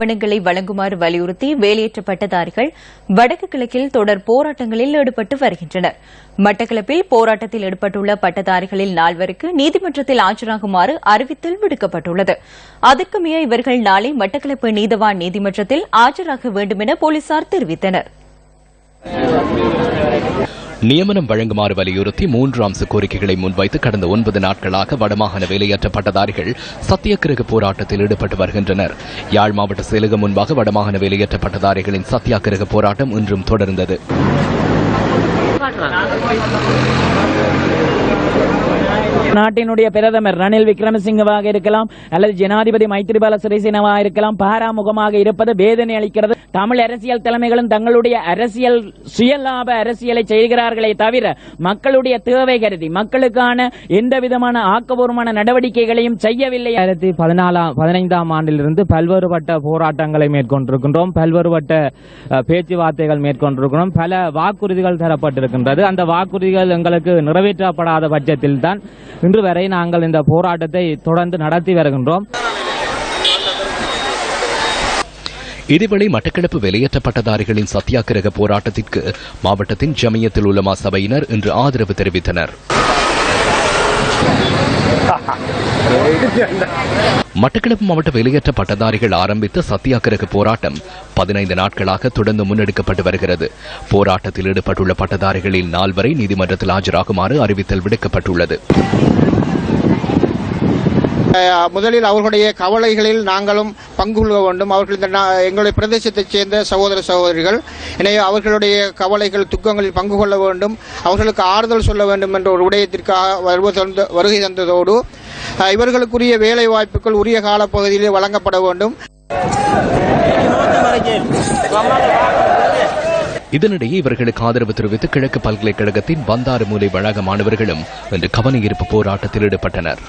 ஆவணங்களை வழங்குமாறு வலியுறுத்தி வேலையற்ற பட்டதாரிகள் வடக்கு கிழக்கில் தொடர் போராட்டங்களில் ஈடுபட்டு வருகின்றனர். மட்டக்களப்பில் போராட்டத்தில் ஈடுபட்டுள்ள பட்டதாரிகளில் நால்வருக்கு நீதிமன்றத்தில் ஆஜராகுமாறு அறிவித்தல் விடுக்கப்பட்டுள்ளது. அதற்கு அதற்குமைய இவர்கள் நாளை மட்டக்களப்பு நீதவான் நீதிமன்றத்தில் ஆஜராக வேண்டும் என போலீசார் தெரிவித்தனர். நியமனம் வழங்குமாறு வலியுறுத்தி மூன்று அம்ச கோரிக்கைகளை முன்வைத்து கடந்த ஒன்பது நாட்களாக வடமாகாண வேலையற்ற பட்டதாரிகள் சத்தியக்கிரக போராட்டத்தில் ஈடுபட்டு வருகின்றனர். யாழ் மாவட்ட செயலகம் முன்பாக வடமாகாண வேலையற்ற பட்டதாரிகளின் சத்தியாகிரக போராட்டம் இன்றும் தொடர்ந்தது. நாட்டினுடைய பிரதமர் ரணில் விக்ரமசிங்கவாக இருக்கலாம் அல்லது ஜனாதிபதி மைத்திரிபால சிறிசேனவா இருக்கலாம் பாராமுகமாக இருப்பது வேதனை அளிக்கிறது. தமிழ் அரசியல் தலைமைகளும் தங்களுடைய அரசியல் சுயலாப அரசியலை செய்கிறார்களே தவிர மக்களுடைய தேவை கருதி மக்களுக்கான எந்த விதமான ஆக்கபூர்வமான நடவடிக்கைகளையும் செய்யவில்லை. ஆயிரத்தி பதினாலாம் பதினைந்தாம் ஆண்டிலிருந்து பல்வேறுபட்ட போராட்டங்களை மேற்கொண்டிருக்கின்றோம். பல்வேறுபட்ட பேச்சுவார்த்தைகள் மேற்கொண்டிருக்கிறோம். பல வாக்குறுதிகள் தரப்பட்டிருக்கின்றது. அந்த வாக்குறுதிகள் எங்களுக்கு நிறைவேற்றப்படாத பட்சத்தில் தான் இன்று வரை நாங்கள் இந்த போராட்டத்தை தொடர்ந்து நடத்தி வருகின்றோம். இதேவேளை மட்டக்களப்பு வெளியேற்ற பட்டதாரிகளின் சத்தியாகிரக போராட்டத்திற்கு மாவட்டத்தின் ஜமியத்தில் உலமா சபையினர் இன்று ஆதரவு தெரிவித்தனர். மட்டக்களப்பு மாவட்ட வெளியேற்ற பட்டதாரிகள் ஆரம்பித்த சத்தியாகிரக போராட்டம் பதினைந்து நாட்களாக தொடர்ந்து முன்னெடுக்கப்பட்டு வருகிறது. போராட்டத்தில் ஈடுபட்டுள்ள பட்டதாரிகளில் நால்வரை நீதிமன்றத்தில் ஆஜராகுமாறு அறிவித்தல் விடுக்கப்பட்டுள்ளது. முதலில் அவர்களுடைய கவலைகளில் நாங்களும் பங்கு கொள்ள வேண்டும். அவர்கள் இந்த எங்களுடைய பிரதேசத்தைச் சேர்ந்த சகோதர சகோதரிகள் எனவே அவர்களுடைய கவலைகள் துக்கங்களில் பங்கு கொள்ள வேண்டும். அவர்களுக்கு ஆறுதல் சொல்ல வேண்டும் என்ற ஒரு விடயத்திற்காக வருவ- தந்த- வருகை தந்ததோடு இவர்களுக்குரிய வேலை வாய்ப்புகள் உரிய காலப்பகுதியிலே வழங்கப்பட வேண்டும். இதனிடையே இவர்களுக்கு ஆதரவு தெரிவித்து கிழக்கு பல்கலைக்கழகத்தின் பந்தாரமூலை வளாக மாணவர்களும் இன்று கவனஈர்ப்பு போராட்டத்தில் ஈடுபட்டனர்.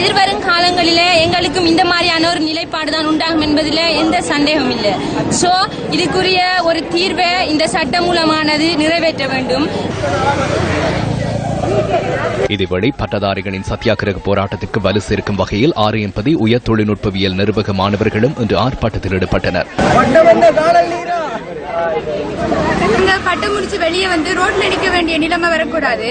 எதிர்வரும் காலங்களிலே எங்களுக்கும் இந்த மாதிரியான ஒரு நிலைப்பாடு தான் உண்டாகும் என்பதில் எந்த சந்தேகமும் இல்லை. ஸோ இதுக்குரிய ஒரு தீர்வை இந்த சட்ட மூலமானது நிறைவேற்ற வேண்டும். இதேவேளை பட்டதாரிகளின் சத்தியாகிரக போராட்டத்திற்கு வலு சேர்க்கும் வகையில் ஆரியம்பதி உயர் தொழில்நுட்பவியல் நிர்வாக மாணவர்களும் இன்று ஆர்ப்பாட்டத்தில் ஈடுபட்டனர். பட்டம் முடிச்சு வெளியே வந்து ரோட்ல நிற்க வேண்டிய நிலைமை வரக்கூடாது.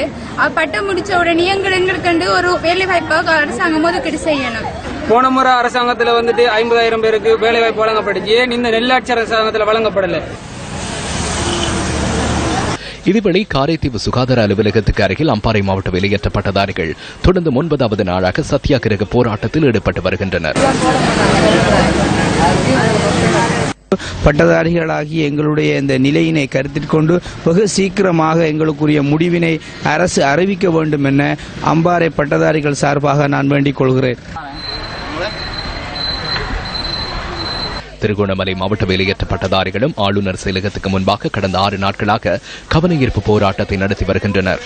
பட்டம் முடிச்ச உடனே எங்கள் எங்களுக்கு ஒரு வேலை வாய்ப்பை அரசாங்கம் ஒதுக்கீடு செய்யணும். போன முறை அரசாங்கத்துல வந்துட்டு ஐம்பதாயிரம் பேருக்கு வேலை வாய்ப்பு வழங்கப்பட்டுச்சு இந்த நெல்லாட்சி அரசாங்கத்துல வழங்கப்படல? இதேவேளை காரைதீவு சுகாதார அலுவலகத்துக்கு அருகில் அம்பாறை மாவட்ட வெளியேற்ற பட்டதாரிகள் தொடர்ந்து ஒன்பதாவது நாளாக சத்தியாகிரக போராட்டத்தில் ஈடுபட்டு வருகின்றனர். பட்டதாரிகளாகிய எங்களுடைய இந்த நிலையினை கருத்தில் கொண்டு வெகு சீக்கிரமாக எங்களுக்குரிய முடிவினை அரசு அறிவிக்க வேண்டும் என அம்பாறை பட்டதாரிகள் சார்பாக நான் வேண்டிக் கொள்கிறேன். திருகோணமலை மாவட்ட வெளியேற்ற பட்டதாரிகளும் ஆளுநர் செயலகத்துக்கு முன்பாக கடந்த ஆறு நாட்களாக கவனஈர்ப்பு போராட்டத்தை நடத்தி வருகின்றனர்.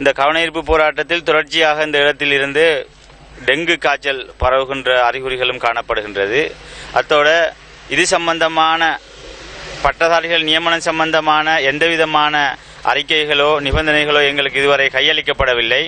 இந்த கவனஈர்ப்பு போராட்டத்தில் தொடர்ச்சியாக இந்த இடத்தில் இருந்து டெங்கு காய்ச்சல் பரவுகின்ற அறிகுறிகளும் காணப்படுகின்றது. அத்தோட இது சம்பந்தமான பட்டதாரிகள் நியமனம் சம்பந்தமான எந்தவிதமான அறிக்கைகளோ நிபந்தனைகளோ எங்களுக்கு இதுவரை கையளிக்கப்படவில்லை.